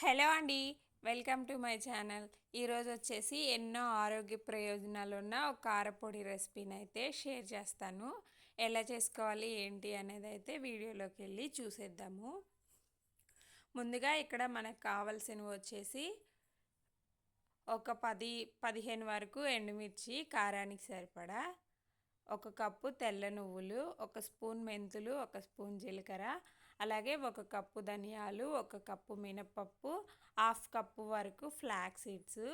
Hello అండి welcome to my channel. ఈరోజు వచ్చేసి ఎన్నో ఆరోగ్య ప్రయోజనాలు ఉన్న ఒక కారపొడి రెసిపీని అయితే షేర్ చేస్తాను. ఎలా చేసుకోవాలి ఏంటి అనేది అయితే వీడియోలోకి వెళ్ళి చూసేద్దాము. ముందుగా ఇక్కడ మనకు కావాల్సినవి వచ్చేసి ఒక పది పదిహేను వరకు ఎండుమిర్చి కారానికి సరిపడా ఒక కప్పు తెల్ల నువ్వులు ఒక స్పూన్ మెంతులు ఒక స్పూన్ జీలకర్ర అలాగే ఒక కప్పు ధనియాలు ఒక కప్పు మినపప్పు హాఫ్ కప్పు వరకు ఫ్లాక్ సీడ్స్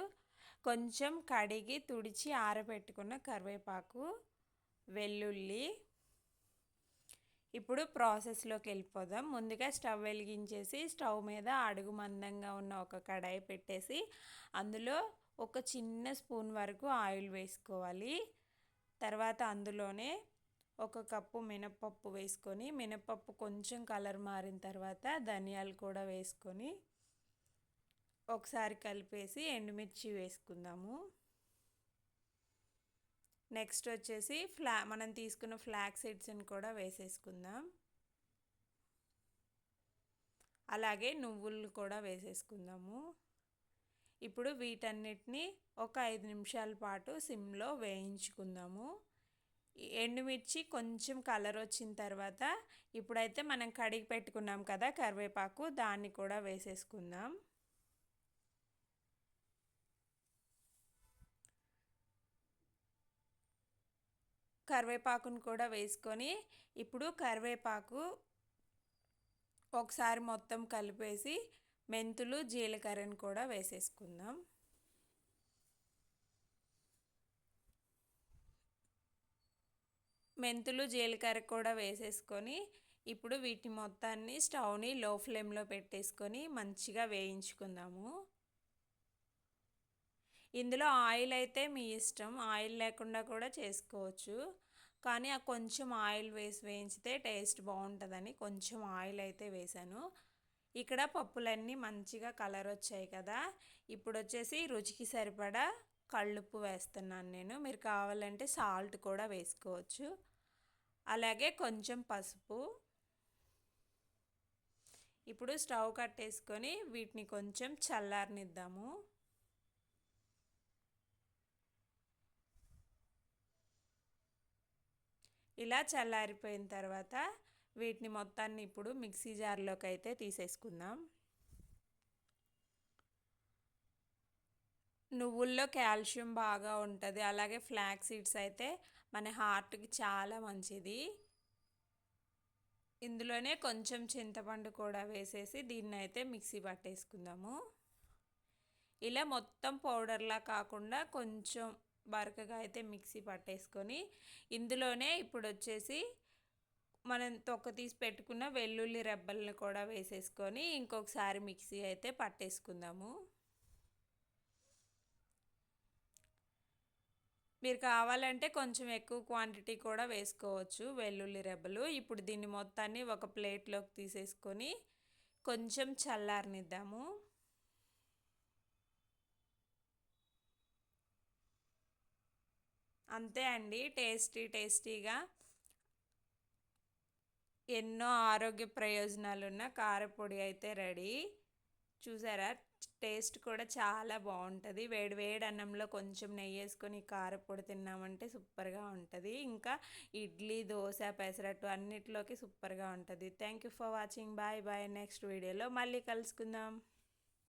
కొంచెం కడిగి తుడిచి ఆరబెట్టుకున్న కరివేపాకు వెల్లుల్లి. ఇప్పుడు ప్రాసెస్లోకి వెళ్ళిపోదాం. ముందుగా స్టవ్ వెలిగించేసి స్టవ్ మీద అడుగు మందంగా ఉన్న ఒక కడాయి పెట్టేసి అందులో ఒక చిన్న స్పూన్ వరకు ఆయిల్ వేసుకోవాలి. తర్వాత అందులోనే ఒక కప్పు మినప్పప్పు వేసుకొని మినప్పప్పు కొంచెం కలర్ మారిన తర్వాత ధనియాలు కూడా వేసుకొని ఒకసారి కలిపేసి ఎండుమిర్చి వేసుకుందాము. నెక్స్ట్ వచ్చేసి ఫ్లా మనం తీసుకున్న ఫ్లాక్ సీడ్స్ని కూడా వేసేసుకుందాం. అలాగే నువ్వులు కూడా వేసేసుకుందాము. ఇప్పుడు వీటన్నిటిని ఒక ఐదు నిమిషాల పాటు సిమ్లో వేయించుకుందాము. ఎండుమిర్చి కొంచెం కలర్ వచ్చిన తర్వాత ఇప్పుడైతే మనం కడిగి పెట్టుకున్నాం కదా కరివేపాకు దాన్ని కూడా వేసేసుకుందాం. కరివేపాకును కూడా వేసుకొని ఇప్పుడు కరివేపాకు ఒకసారి మొత్తం కలిపేసి మెంతులు జీలకర్రను కూడా వేసేసుకుందాం. మెంతులు జీలకర్ర కూడా వేసేసుకొని ఇప్పుడు వీటి మొత్తాన్ని స్టవ్ని లో ఫ్లేమ్లో పెట్టేసుకొని మంచిగా వేయించుకుందాము. ఇందులో ఆయిల్ అయితే మీ ఇష్టం. ఆయిల్ లేకుండా కూడా చేసుకోవచ్చు. కానీ ఆ కొంచెం ఆయిల్ వేసి వేయించితే టేస్ట్ బాగుంటుందని కొంచెం ఆయిల్ అయితే వేసాను. ఇక్కడ పప్పులన్నీ మంచిగా కలర్ వచ్చాయి కదా. ఇప్పుడు వచ్చేసి రుచికి సరిపడా కళ్ళుప్పు వేస్తున్నాను నేను. మీరు కావాలంటే సాల్ట్ కూడా వేసుకోవచ్చు. అలాగే కొంచెం పసుపు. ఇప్పుడు స్టవ్ కట్టేసుకొని వీటిని కొంచెం చల్లారనిద్దాము. ఇలా చల్లారిపోయిన తర్వాత వీటిని మొత్తాన్ని ఇప్పుడు మిక్సీ జార్లోకి అయితే తీసేసుకుందాం. నువ్వుల్లో కాల్షియం బాగా ఉంటుంది. అలాగే ఫ్లాక్ సీడ్స్ అయితే మన హార్ట్కి చాలా మంచిది. ఇందులోనే కొంచెం చింతపండు కూడా వేసేసి దీన్ని అయితే మిక్సీ పట్టేసుకుందాము. ఇలా మొత్తం పౌడర్లా కాకుండా కొంచెం బరకగా అయితే మిక్సీ పట్టేసుకొని ఇందులోనే ఇప్పుడు వచ్చేసి మనం తొక్క తీసి పెట్టుకున్న వెల్లుల్లి రెబ్బల్ని కూడా వేసేసుకొని ఇంకొకసారి మిక్సీ అయితే పట్టేసుకుందాము. మీరు కావాలంటే కొంచెం ఎక్కువ క్వాంటిటీ కూడా వేసుకోవచ్చు. వెల్లుల్లి రెబ్బలు. ఇప్పుడు దీన్ని మొత్తాన్ని ఒక ప్లేట్లోకి తీసేసుకొని కొంచెం చల్లారనిద్దాము. అంతే అండి. టేస్టీ టేస్టీగా ఎన్నో ఆరోగ్య ప్రయోజనాలున్న కారపొడి అయితే రెడీ. చూసారా? టేస్ట్ కూడా చాలా బాగుంటుంది. వేడి వేడి అన్నంలో కొంచెం నెయ్యి వేసుకొని కారపొడి తిన్నామంటే సూపర్గా ఉంటుంది. ఇంకా ఇడ్లీ దోశ పెసరట్టు అన్నిటిలోకి సూపర్గా ఉంటుంది. Thank you for watching bye bye next వీడియోలో మళ్ళీ కలుసుకుందాం.